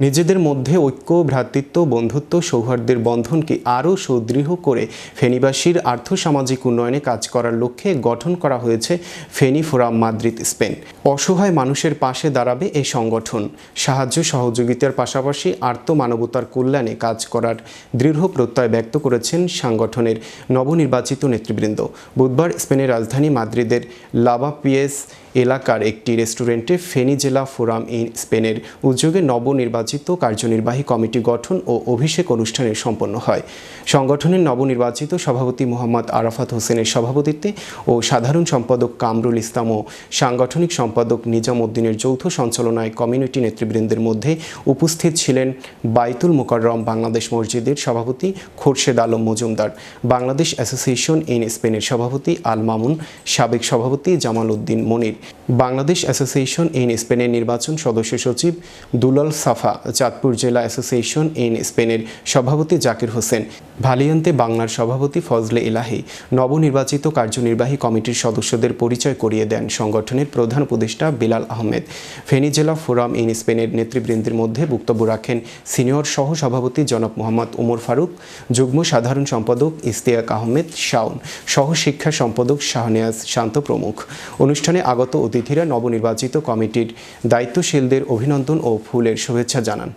নিজেদের মধ্যে ঐক্য, ভ্রাতৃত্ব, বন্ধুত্ব, সৌহার্দ্যের বন্ধনকে আরও সুদৃঢ় করে ফেনীবাসীর আর্থসামাজিক উন্নয়নে কাজ করার লক্ষ্যে গঠন করা হয়েছে ফেনী ফোরাম মাদ্রিদ, স্পেন। অসহায় মানুষের পাশে দাঁড়াবে এই সংগঠন। সাহায্য সহযোগিতার পাশাপাশি আর্ত মানবতার কল্যাণে কাজ করার দৃঢ় প্রত্যয় ব্যক্ত করেছেন সাংগঠনের নবনির্বাচিত নেতৃবৃন্দ। বুধবার স্পেনের রাজধানী মাদ্রিদের লাবা পিএস এলাকার একটি রেস্টুরেন্টে ফেনী জেলা ফোরাম ইন স্পেনের উদ্যোগে নবনির্বাচিত কার্যনির্বাহী কমিটি গঠন ও অভিষেক অনুষ্ঠানে সম্পন্ন হয়। সংগঠনের নবনির্বাচিত সভাপতি মোহাম্মদ আরাফাত হোসেনের সভাপতিত্বে ও সাধারণ সম্পাদক কামরুল ইসলাম ও সাংগঠনিক সম্পাদক নিজাম উদ্দিনের যৌথ সঞ্চালনায় কমিউনিটি নেতৃবৃন্দের মধ্যে উপস্থিত ছিলেন বাইতুল মোকাররম বাংলাদেশ মসজিদের সভাপতি খোরশেদ আলম মজুমদার, বাংলাদেশ অ্যাসোসিয়েশন ইন স্পেনের সভাপতি আল মামুন, সাবেক সভাপতি জামাল উদ্দিন মনির বাংলাদেশ অ্যাসোসিয়েশন ইন স্পেনের নির্বাচন সদস্য সচিব দুলাল সাফা, চাঁদপুর জেলা অ্যাসোসিয়েশন ইন স্পেনের সভাপতি জাকির হোসেন, ভালিয়ান্তে বাংলার সভাপতি ফজলে ইলাহি, নবনির্বাচিত কার্যনির্বাহী কমিটির সদস্যদের পরিচয় করিয়ে দেন সংগঠনের প্রধান উপদেষ্টা বিলাল আহমেদ। ফেনী জেলা ফোরাম ইন স্পেনের নেতৃবৃন্দের মধ্যে বক্তব্য রাখেন সিনিয়র সহ সভাপতি জনাব মোহাম্মদ উমর ফারুক, যুগ্ম সাধারণ সম্পাদক ইস্তিয়াক আহমেদ শাওন সহ শিক্ষা সম্পাদক শাহনেয়াজ শান্ত প্রমুখ। অনুষ্ঠানে আগত অতিথিরা নবনির্বাচিত কমিটির দায়িত্বশীলদের অভিনন্দন ও ফুলের শুভেচ্ছা জানান।